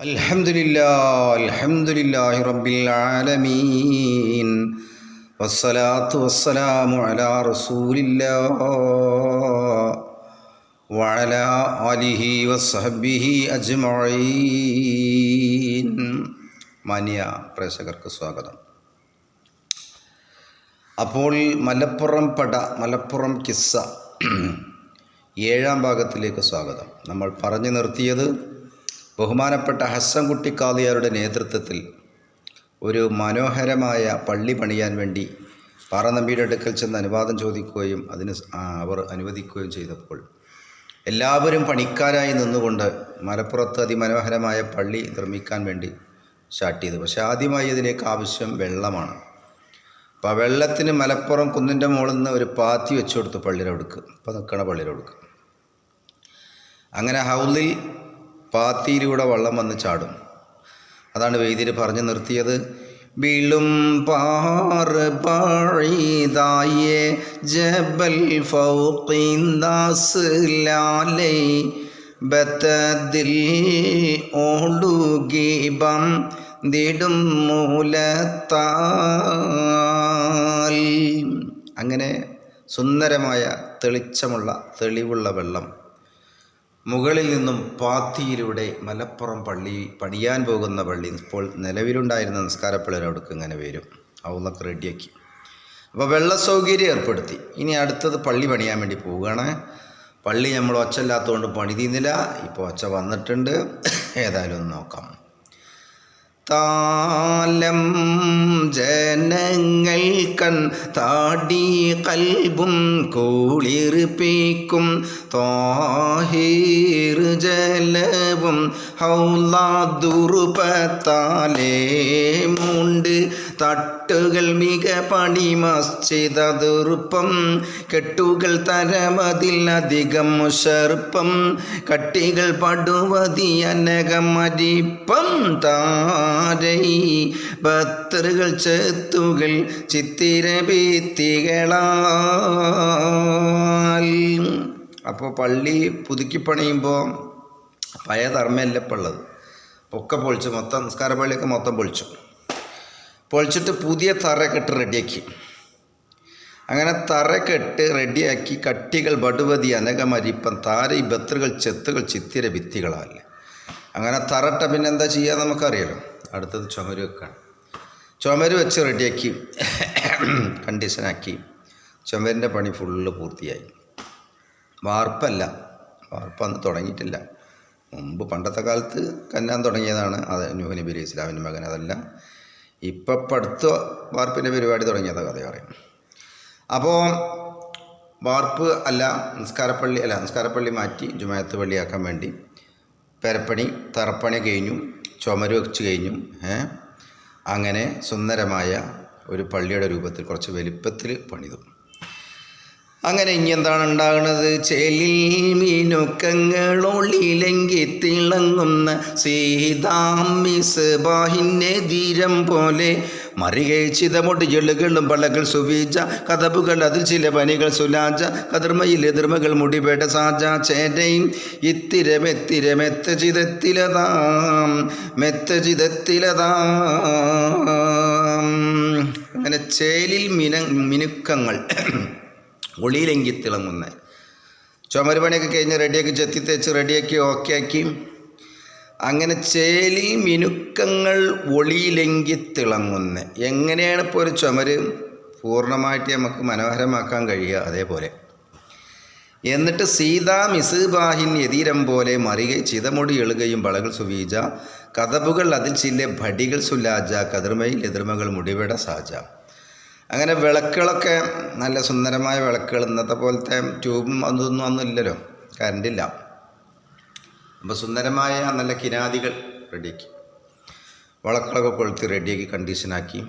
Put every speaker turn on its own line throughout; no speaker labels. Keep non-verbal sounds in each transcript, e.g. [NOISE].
الحمد لله الحمد لله رب العالمين والصلاة والسلام على رسول الله وعلى آله وصحبه أجمعين മാന്യ പ്രേക്ഷകർക്ക് സ്വാഗതം അപ്പോൾ മലപ്പുറം പട മലപ്പുറം കിസ്സ ഏഴാം ഭാഗത്തിലേക്ക് സ്വാഗതം നമ്മൾ പറഞ്ഞു നിർത്തിയത് ബഹുമാനപ്പെട്ട ഹസ്സൻകുട്ടി കാളിയാരുടെ നേതൃത്വത്തിൽ ഒരു മനോഹരമായ പള്ളി പണിയാൻ വേണ്ടി പാറനമ്പിയുടെ അടുക്കൽ ചെന്ന് അനുവാദം ചോദിക്കുകയും അതിന് അവർ അനുവദിക്കുകയും ചെയ്തപ്പോൾ എല്ലാവരും പണിക്കാരായി നിന്നുകൊണ്ട് മലപ്പുറത്ത് അതിമനോഹരമായ പള്ളി നിർമ്മിക്കാൻ വേണ്ടി സ്റ്റാർട്ട് ചെയ്തു. പക്ഷേ ആദ്യമായി ഇതിലേക്ക് ആവശ്യം വെള്ളമാണ്. അപ്പോൾ ആ വെള്ളത്തിന് മലപ്പുറം കുന്നിന്റെ മുകളിൽ നിന്ന് ഒരു പാത്തി വെച്ചു കൊടുത്തു പള്ളിയിലോടുക്ക് ഇപ്പോൾ നിൽക്കണ പള്ളിയിലോടുക്ക് അങ്ങനെ ഹൗലിൽ പാത്തിയിലൂടെ വള്ളം വന്ന് ചാടും. അതാണ് വൈദ്യർ പറഞ്ഞു നിർത്തിയത്. വീളും പാറ് പാഴിതായേ ജബൽ ഫൗക്കീന്ദാസ് ലാലേ ബത്തദിൽ ഓടുകീപം ദിടും മൂലത്താൽ. അങ്ങനെ സുന്ദരമായ തെളിച്ചമുള്ള തെളിവുള്ള വെള്ളം മുകളിൽ നിന്നും പാത്തിയിലൂടെ മലപ്പുറം പള്ളി പണിയാൻ പോകുന്ന പള്ളി ഇപ്പോൾ നിലവിലുണ്ടായിരുന്ന നിസ്കാരപ്പള്ളിയോടക്ക് ഇങ്ങനെ വരും. അവളൊക്കെ റെഡിയാക്കി. അപ്പോൾ വെള്ള സൗകര്യം ഏർപ്പെടുത്തി. ഇനി അടുത്തത് പള്ളി പണിയാൻ വേണ്ടി പോവുകയാണ്. പള്ളി നമ്മൾ ഒച്ചല്ലാത്തതുകൊണ്ട് പണി തീന്നില്ല ഇപ്പോൾ ഒച്ച വന്നിട്ടുണ്ട്. ഏതായാലും നോക്കാം. താലം ജനങ്ങൾ കൺ താടി കൽബും കൂളിർപ്പിക്കും താഹീർ ജലവും ഹൗലാദുറുപത്താലേ മുണ്ട് തട്ടുകൾ മിക പണി മസ്ജിദുറുപ്പം കെട്ടുകൾ തരമതിലധികം മുഷറുപ്പം കട്ടികൾ പടുവതി അനകം അരിപ്പം. താരൈ ഭക്തറുകൾ ചെത്തുകൾ ചിത്തിര ഭിത്തികളാൽ അപ്പോൾ പള്ളി പുതുക്കി പണിയുമ്പോൾ പഴയ ധർമ്മയല്ല ഉള്ളത്. ഒക്കെ പൊളിച്ചു. മൊത്തം നിസ്കാര പള്ളിയൊക്കെ മൊത്തം പൊളിച്ചു. പൊളിച്ചിട്ട് പുതിയ തറക്കെട്ട് റെഡിയാക്കി. അങ്ങനെ തറക്കെട്ട് റെഡിയാക്കി കട്ടികൾ ബടുവതി അനകമരിപ്പം താര ബത്തറുകൾ ചെത്തുകൾ ചിത്തിര ഭിത്തികളാൽ അങ്ങനെ തറട്ട പിന്നെ എന്താ ചെയ്യുക നമുക്കറിയാലോ. അടുത്തത് ചുമര് വെക്കാണ്. ചുമര് വെച്ച് റെഡിയാക്കി കണ്ടീഷനാക്കി ചുമരിന്റെ പണി ഫുള്ള് പൂർത്തിയായി. വാർപ്പല്ല. വാർപ്പ് അന്ന് തുടങ്ങിയിട്ടില്ല. മുമ്പ് പണ്ടത്തെ കാലത്ത് കന്നാൻ തുടങ്ങിയതാണ്. അത് നൂഹ് നബി ഇസ്ലാമിന്റെ മകൻ അതല്ല. ഇപ്പം അടുത്ത വാർപ്പിന്റെ പരിപാടി തുടങ്ങിയത് കഥ പറയും. അപ്പോൾ വാർപ്പ് അല്ല നിസ്കാരപ്പള്ളി അല്ല നിസ്കാരപ്പള്ളി മാറ്റി ജുമായത്ത് പള്ളിയാക്കാൻ വേണ്ടി പെരപ്പണി തറപ്പണി കഴിഞ്ഞു ചുമര് വെച്ച് കഴിഞ്ഞു അങ്ങനെ സുന്ദരമായ ഒരു പള്ളിയുടെ രൂപത്തിൽ കുറച്ച് വലിപ്പത്തിൽ പണിതു. അങ്ങനെ ഇനി എന്താണ് ഉണ്ടാകുന്നത് ചെലിൽ മീനുക്കങ്ങളൊളിലെങ്കി തിളങ്ങുന്ന സീതാമിസ് ബാഹിനെതിരം പോലെ മറികഴിച്ചിതമൊട്ട് ജെള്ളുകളും പള്ളകൾ സുവീജ കഥബുകൾ അതിൽ ചില പനികൾ സുലാജ കതിർമയിൽ എതിർമകൾ മുടിപേട സാജ ചേരയും ഇത്തിരമെത്തിരമെത്ത ചിതത്തിലതാം മെത്ത ചിതത്തിലതാം. അങ്ങനെ ചേലിൽ മിന മിനുക്കങ്ങൾ ഒളിയിലെങ്കി തിളങ്ങുന്ന ചുമരുപണിയൊക്കെ കഴിഞ്ഞ് റെഡിയാക്കി ചെത്തി തേച്ച് റെഡിയാക്കി ഓക്കെ ആക്കി. അങ്ങനെ ചേലി മിനുക്കങ്ങൾ ഒളിയിലെങ്കി തിളങ്ങുന്ന എങ്ങനെയാണ് ഇപ്പോൾ ഒരു ചുമര് പൂർണമായിട്ട് നമുക്ക് മനോഹരമാക്കാൻ കഴിയുക? അതേപോലെ. എന്നിട്ട് സീതാ മിസ്ബാഹിൻ എതിരം പോലെ മറികെ ചിതമുടി എളുകയും വളകൾ സുവീജ. കഥബുകൾ അതിൽ ചില്ല ഭടികൾ സുലാജ കതിർമയിൽ എതിർമകൾ മുടിവിട സാജ. അങ്ങനെ വിളക്കുകളൊക്കെ നല്ല സുന്ദരമായ വിളക്കുകൾ ഇന്നത്തെ പോലത്തെ ട്യൂബും അതൊന്നും ഒന്നും ഇല്ലല്ലോ. കറണ്ടില്ല അപ്പോൾ സുന്ദരമായ നല്ല കിനാദികൾ റെഡിയാക്കി വിളക്കുകളൊക്കെ കൊളുത്തി റെഡിയാക്കി കണ്ടീഷനാക്കി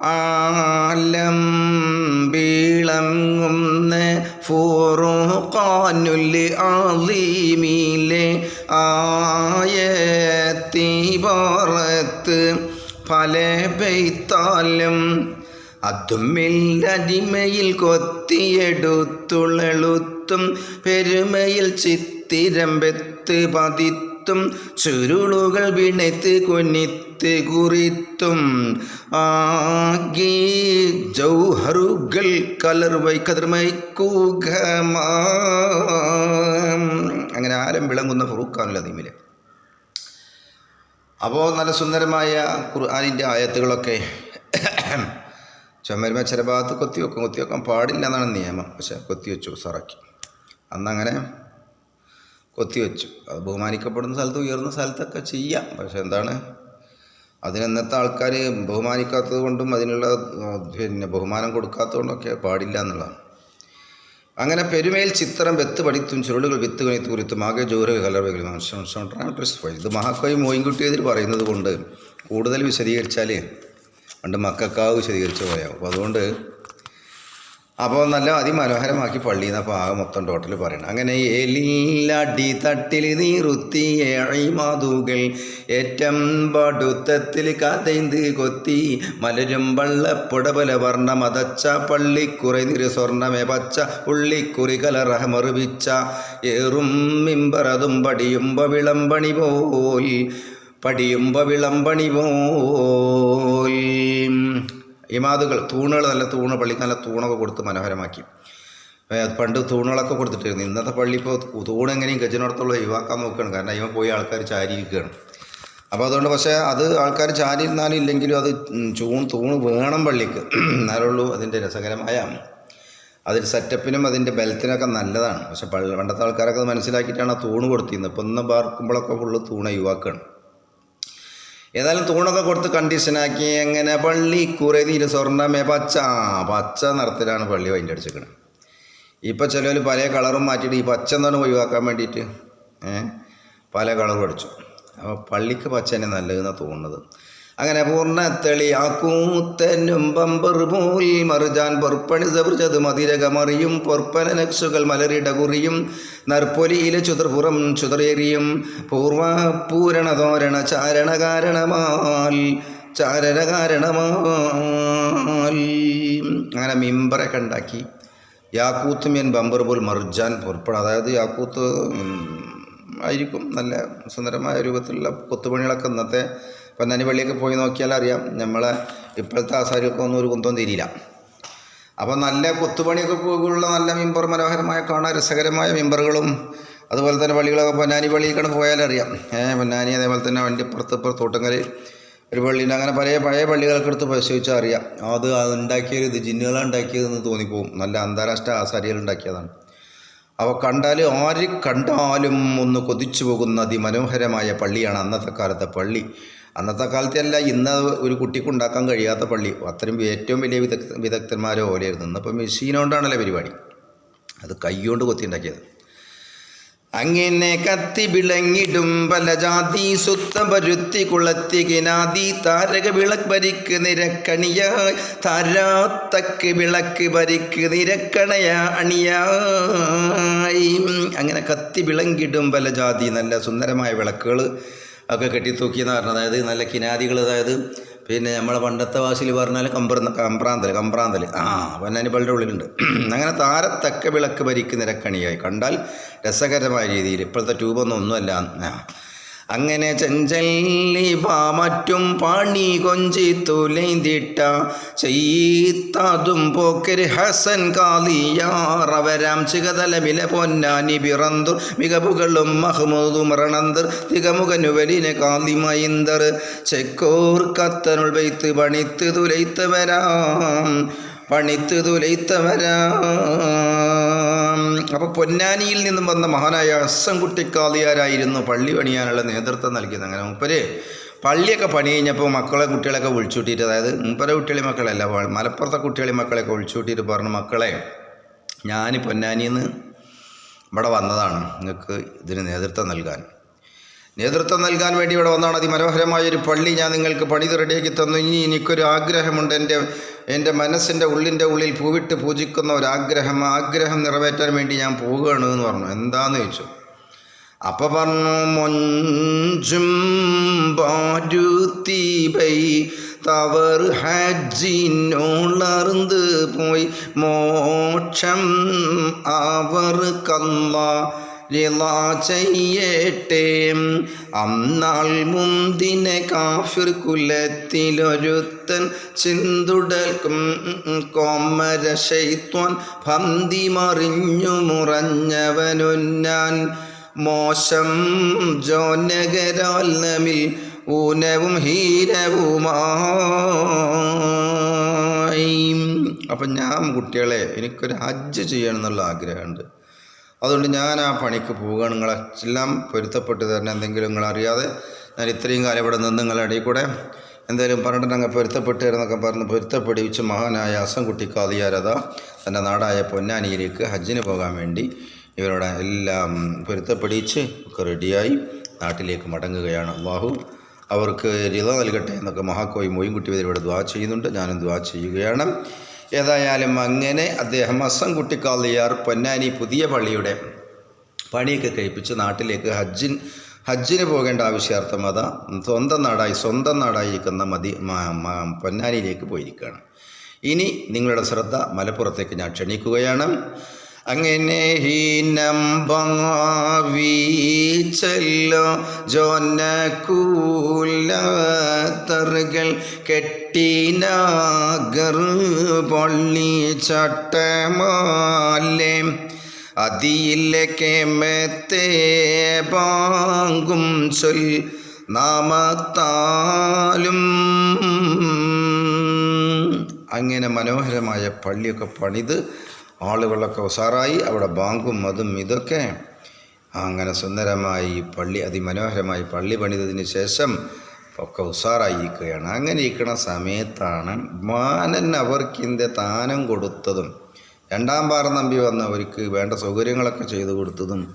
ആലം വീളങ്ങുന്ന ഫൂറുഖാനുൽ ആലീമിലെ ആയത്തിബാറത്ത് പല പെയ്ത്താലും അതുമില്ലടിമയിൽ കൊത്തിയെടുത്തുളളുത്തും പെരുമയിൽ ചിത്തിരമ്പെത്ത് പതിത്തും ചുരുളുകൾ വിണത്ത് കൊന്നിത്ത് കുറിത്തും. ആകെ ജൗഹറുകൾ കലർവൈ കതിർമൈക്കുക അങ്ങനെ ആരം വിളങ്ങുന്ന ഫറൂഖാനുള്ള തീമിൽ അപ്പോൾ നല്ല സുന്ദരമായ ഖുർആാനിന്റെ ആയത്തുകളൊക്കെ ചുമരുമ ചില ഭാഗത്ത് കൊത്തിവെക്കും കൊത്തിവെക്കാൻ പാടില്ല എന്നാണ് നിയമം പക്ഷേ കൊത്തിവെച്ചു സറക്കി അന്നങ്ങനെ കൊത്തിവെച്ചു അത് ബഹുമാനിക്കപ്പെടുന്ന സ്ഥലത്ത് ഉയർന്ന സ്ഥലത്തൊക്കെ ചെയ്യാം പക്ഷെ എന്താണ് അതിനെന്നത്തെ ആൾക്കാർ ബഹുമാനിക്കാത്തത് കൊണ്ടും അതിനുള്ള പിന്നെ ബഹുമാനം കൊടുക്കാത്തത് കൊണ്ടൊക്കെ പാടില്ല എന്നുള്ളതാണ് അങ്ങനെ പെരുമേൽ ചിത്രം വെത്ത് പഠിത്തും ചുരുളുകൾ വിത്ത് കണിത്ത് കുറിത്തും ആകെ ജോറ് കലർവകളും ഇത് മോയിൻകുട്ടി എതിർ പറയുന്നത് കൊണ്ട് കൂടുതൽ വിശദീകരിച്ചാൽ പണ്ട് മക്കാവ് വിശദീകരിച്ച പോലെയാവും. അപ്പോൾ അതുകൊണ്ട് അപ്പോൾ നല്ല അതിമനോഹരമാക്കി പള്ളി അപ്പോൾ ആകെ മൊത്തം ടോട്ടൽ പറയണം. അങ്ങനെ എലില്ലടി തട്ടിൽ നീറുത്തി മാതൂകൾ ഏറ്റം പടുത്തത്തിൽ കതൈന്ത് കൊത്തി മലരും വള്ളപ്പുടപല വർണ മതച്ച പള്ളിക്കുറി നിരു സ്വർണമേ പച്ച ഉള്ളിക്കുറി കലറഹ മറുപിച്ച ഏറും മിമ്പറതും പടിയുമ്പ വിളമ്പണി പോൽ പടിയുമ്പ വിളമ്പണി പോൽ ഇമാതുകൾ തൂണുകൾ നല്ല തൂണ് പള്ളിക്ക് നല്ല തൂണൊക്കെ കൊടുത്ത് മനോഹരമാക്കി. പണ്ട് തൂണുകളൊക്കെ കൊടുത്തിട്ടായിരുന്നു ഇന്നത്തെ പള്ളി ഇപ്പോൾ തൂണ് എങ്ങനെയും ഗജനോടത്തുള്ള ഒഴിവാക്കാൻ നോക്കുകയാണ്. കാരണം ഇവ പോയി ആൾക്കാർ ചാരിയിരിക്കുകയാണ്. അപ്പോൾ അതുകൊണ്ട് പക്ഷേ അത് ആൾക്കാർ ചാരി ഇരുന്നാലും ഇല്ലെങ്കിലും അത് ചൂൺ തൂണ് വേണം പള്ളിക്ക്. എന്നാലുള്ളൂ അതിന്റെ രസകരമായ അതിന്റെ സെറ്റപ്പിനും അതിന്റെ ബലത്തിനൊക്കെ നല്ലതാണ്. പക്ഷേ പള്ളി പണ്ടത്തെ ആൾക്കാരൊക്കെ അത് മനസ്സിലാക്കിയിട്ടാണ് ആ തൂണ് കൊടുത്തിരുന്നത്. ഇപ്പം ഇന്ന് പാർക്കുമ്പോഴൊക്കെ ഫുള്ള് തൂണ ഒഴിവാക്കുകയാണ്. ഏതായാലും തൂണൊക്കെ കൊടുത്ത് കണ്ടീഷനാക്കി എങ്ങനെ? പള്ളി കുറെ നീര് സ്വർണമേ പച്ച. പച്ച നിറത്തിലാണ് പള്ളി വൈന്റെ അടിച്ചിരിക്കുന്നത് ഇപ്പം ചിലവർ പല കളറും മാറ്റിയിട്ട് ഈ പച്ച എന്നാണ് ഒഴിവാക്കാൻ വേണ്ടിയിട്ട്? പല കളറും അടിച്ചു. അപ്പോൾ പള്ളിക്ക് പച്ച തന്നെ നല്ലതെന്നാണ് തോന്നുന്നത്. അങ്ങനെ പൂർണ തെളിയാക്കൂത്തനും ബമ്പർ പോൽ മറുജാൻ പൊർപ്പണി സബർജത് മതിരകമറിയും പൊർപ്പന നക്ഷുകൾ മലരിട കുറിയും നർപ്പൊലിയിലെ ചുതർപുറം ചുതറേറിയും പൂർവാപൂരണ തോരണ ചാരണ കാരണമാൽ ചാരണ കാരണമാൽ അങ്ങനെ മിമ്പറൊക്കെ ഉണ്ടാക്കി. യാക്കൂത്ത് മീൻ ബമ്പർ പോൽ മർജാൻ പൊർപ്പണ അതായത് യാക്കൂത്ത് ആയിരിക്കും നല്ല സുന്ദരമായ രൂപത്തിലുള്ള കൊത്തുപണികളൊക്കെ ഇന്നത്തെ പൊന്നാനി വെള്ളിയൊക്കെ പോയി നോക്കിയാൽ അറിയാം നമ്മളെ ഇപ്പോഴത്തെ ആസാരികൾക്കൊന്നും ഒരു കുന്തം തിരിയില്ല. അപ്പോൾ നല്ല കൊത്തുപണിയൊക്കെ ഉള്ള നല്ല മിമ്പർ മനോഹരമായ കാണാൻ രസകരമായ മിമ്പറുകളും അതുപോലെ തന്നെ വള്ളികളൊക്കെ പൊന്നാനി പള്ളിയിലേക്കാണ് പോയാലറിയാം ഏഹ് പൊന്നാനി അതേപോലെ തന്നെ വണ്ടി പുറത്ത് ഇപ്പുറത്ത് തോട്ടങ്കൽ ഒരു പള്ളിയുണ്ട്. അങ്ങനെ പഴയ പഴയ പള്ളികളൊക്കെ എടുത്ത് പരിശോധിച്ചാൽ അറിയാം. അത് ഉണ്ടാക്കിയത് ഇത് ജിന്നുകളാണ് ഉണ്ടാക്കിയതെന്ന് തോന്നിപ്പോവും നല്ല അന്താരാഷ്ട്ര ആസാരികൾ ഉണ്ടാക്കിയതാണ്. അവ കണ്ടാൽ ആര് കണ്ടാലും ഒന്ന് കൊതിച്ചു പോകുന്ന അതിമനോഹരമായ പള്ളിയാണ് അന്നത്തെ കാലത്തെ പള്ളി. അന്നത്തെ കാലത്തല്ല ഇന്ന് ഒരു കുട്ടിക്ക് ഉണ്ടാക്കാൻ കഴിയാത്ത പള്ളി. അത്രയും ഏറ്റവും വലിയ വിദഗ്ധ വിദഗ്ധന്മാരെ പോലെയായിരുന്നു ഇന്നിപ്പോൾ മെഷീൻ പരിപാടി? അത് കൈകൊണ്ട് കൊത്തി ഉണ്ടാക്കിയത് അങ്ങനെ കത്തി വിളങ്ങിടും പല ജാതി സ്വത്തം പരുത്തി കുളത്തി കിനാതി താരക വിളക്ക് ഭരിക്ക് നിരക്കണിയായി. താരാത്തക്ക് വിളക്ക് ഭരിക്ക് നിരക്കണയ അണിയായി. അങ്ങനെ കത്തി വിളങ്ങിടും പല ജാതി നല്ല സുന്ദരമായ വിളക്കുകൾ ഒക്കെ കെട്ടിത്തൂക്കിയെന്ന് പറഞ്ഞത്. അതായത് നല്ല കിനാദികൾ അതായത് പിന്നെ നമ്മളെ പണ്ടത്തെ ഭാഷയിൽ പറഞ്ഞാൽ കമ്പ്ര കമ്പ്രാന്തൽ കമ്പ്രാന്തൽ ആ പൊന്നാനി പള്ളിയുടെ ഉള്ളിലുണ്ട്. [CLEARS THROAT] അങ്ങനെ താരത്തക്ക വിളക്ക് ഭരിക്കുന്ന രക്കണിയായി കണ്ടാൽ രസകരമായ രീതിയിൽ ഇപ്പോഴത്തെ ട്യൂബൊന്നും ഒന്നുമല്ല. ആ. അങ്ങനെ ചെഞ്ചല്ലി പാമറ്റും പാണി കൊഞ്ചി തുലൈന്തിട്ട ചെയ്യത്തതും പോക്കര് ഹസൻ കാലിയാറവരാം ചികതലമില പൊന്നാനി പിറന്തു മികവുകളും മഹ്മൂദും റണന്തർ തികമുഖനുവലിനെ കാലിമൈന്തർ ചെക്കോർ കത്തനുൾ വെയ്ത്ത് പണിത്ത് തുലൈത്ത് വരാം പണിത്ത് തുലൈത്തവരാ അപ്പോൾ പൊന്നാനിയിൽ നിന്നും വന്ന മഹാനായ അസ്സംകുട്ടിക്കാളിയാരായിരുന്നു പള്ളി പണിയാനുള്ള നേതൃത്വം നൽകിയത്. അങ്ങനെ മൂപ്പര് പള്ളിയൊക്കെ പണി കഴിഞ്ഞപ്പോൾ മക്കളെ കുട്ടികളെയൊക്കെ വിളിച്ചുകൂട്ടിയിട്ട് അതായത് മൂപ്പരെ കുട്ടികളെ മക്കളല്ല മലപ്പുറത്തെ കുട്ടികളെ മക്കളെയൊക്കെ വിളിച്ചുകൂട്ടിയിട്ട് പറഞ്ഞു മക്കളെ ഞാൻ പൊന്നാനിയിൽ നിന്ന് ഇവിടെ വന്നതാണ് നിങ്ങൾക്ക് ഇതിന് നേതൃത്വം നൽകാൻ. നേതൃത്വം നൽകാൻ വേണ്ടി ഇവിടെ വന്നതാണ് അതിമനോഹരമായ ഒരു പള്ളി ഞാൻ നിങ്ങൾക്ക് പണിത് റെഡിയാക്കി തന്നു. ഇനി എനിക്കൊരു ആഗ്രഹമുണ്ട്. എന്റെ എന്റെ മനസ്സിന്റെ ഉള്ളിന്റെ ഉള്ളിൽ പൂവിട്ട് പൂജിക്കുന്ന ഒരാഗ്രഹം ആഗ്രഹം നിറവേറ്റാൻ വേണ്ടി ഞാൻ പോവുകയാണ് എന്ന് പറഞ്ഞു. എന്താന്ന് ചോദിച്ചു. അപ്പോൾ പറഞ്ഞു മൊഞ്ചും പാരുത്തീപൈ തവർ ഹജിനോളർന്ന് പോയി മോക്ഷം അവർ കല്ല ചെയ്യട്ടെ. അന്നാൾ മുന്തിനെ കാഫിർ കുലത്തിലൊരുത്തൻ ചിന്തുടൽക്കും കോമര ശൈത്വാൻ ഭന്തി മറിഞ്ഞു മുറഞ്ഞവനുന്നാൻ. മോശം ജോനഗരാൽ നമിൽ ഊനവും ഹീരവുമായി അപ്പം ഞാൻ കുട്ടികളെ എനിക്കൊരു ഹജ്ജ് ചെയ്യണം എന്നുള്ള ആഗ്രഹമുണ്ട്. അതുകൊണ്ട് ഞാൻ ആ പണിക്ക് പോവുകയാണ്. നിങ്ങളെല്ലാം പൊരുത്തപ്പെട്ട് തരണം എന്തെങ്കിലും നിങ്ങൾ അറിയാതെ ഞാൻ ഇത്രയും കാലം ഇവിടെ നിന്ന് നിങ്ങളുടെ ഇടയിൽ കൂടെ എന്തെങ്കിലും പറഞ്ഞിട്ട് അങ്ങ് പൊരുത്തപ്പെട്ട് എന്നൊക്കെ പറഞ്ഞ് പൊരുത്തപ്പെടിവിച്ച് മഹാനായ അസംകുട്ടി കാതിയാരത തന്റെ നാടായ പൊന്നാനിയിലേക്ക് ഹജ്ജിന് പോകാൻ വേണ്ടി ഇവരുടെ എല്ലാം പൊരുത്തപ്പെടിച്ച് ഒക്കെ റെഡിയായി നാട്ടിലേക്ക് മടങ്ങുകയാണ്. അള്ളാഹു അവർക്ക് രിത നൽകട്ടെ എന്നൊക്കെ മഹാക്കോയി മോയിൻകുട്ടി ഇവരിവിടെ ദ്വാ ചെയ്യുന്നുണ്ട്. ഞാനും ദ്വാ ചെയ്യുകയാണ്. ഏതായാലും അങ്ങനെ അദ്ദേഹം അസംകുട്ടി കാളിയാർ പൊന്നാനി പുതിയ പള്ളിയുടെ പണിയൊക്കെ കഴിപ്പിച്ച് നാട്ടിലേക്ക് ഹജ്ജിൻ ഹജ്ജിന് പോകേണ്ട ആവശ്യാർത്ഥം അതാ സ്വന്തം നാടായി സ്വന്തം നാടായിരിക്കുന്ന മതി പൊന്നാനിയിലേക്ക് പോയിരിക്കുകയാണ്. ഇനി നിങ്ങളുടെ ശ്രദ്ധ മലപ്പുറത്തേക്ക് ഞാൻ ക്ഷണിക്കുകയാണ്. അങ്ങനെ ഹീനം ഭാവിച്ചല്ലോ ജോനക്കൂലത്തറുകൾ കെട്ടിനാഗർ പള്ളി ചട്ടമാലേ അതിയിലെ കേമത്തെ പാങ്കും ചൊൽ നാമത്താലും. അങ്ങനെ മനോഹരമായ പള്ളിയൊക്കെ പണിത് ആളുകളൊക്കെ ഉസാറായി അവിടെ ബാങ്കും അതും ഇതൊക്കെ. അങ്ങനെ സുന്ദരമായി പള്ളി അതിമനോഹരമായി പള്ളി പണിതതിന് ശേഷം ഒക്കെ ഉസാറായിരിക്കുകയാണ്. അങ്ങനെ ഇരിക്കുന്ന സമയത്താണ് മാനൻ അവർക്കിന്റെ താനം കൊടുത്തതും രണ്ടാം പാറ നമ്പി വന്നവർക്ക് വേണ്ട സൗകര്യങ്ങളൊക്കെ ചെയ്തു കൊടുത്തതും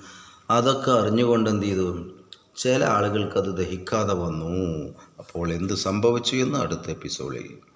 അതൊക്കെ അറിഞ്ഞുകൊണ്ട് എന്ത് ചെയ്തു? ചില ആളുകൾക്ക് അത് ദഹിക്കാതെ വന്നു. അപ്പോൾ എന്ത് സംഭവിച്ചു എന്ന് അടുത്ത എപ്പിസോഡിൽ.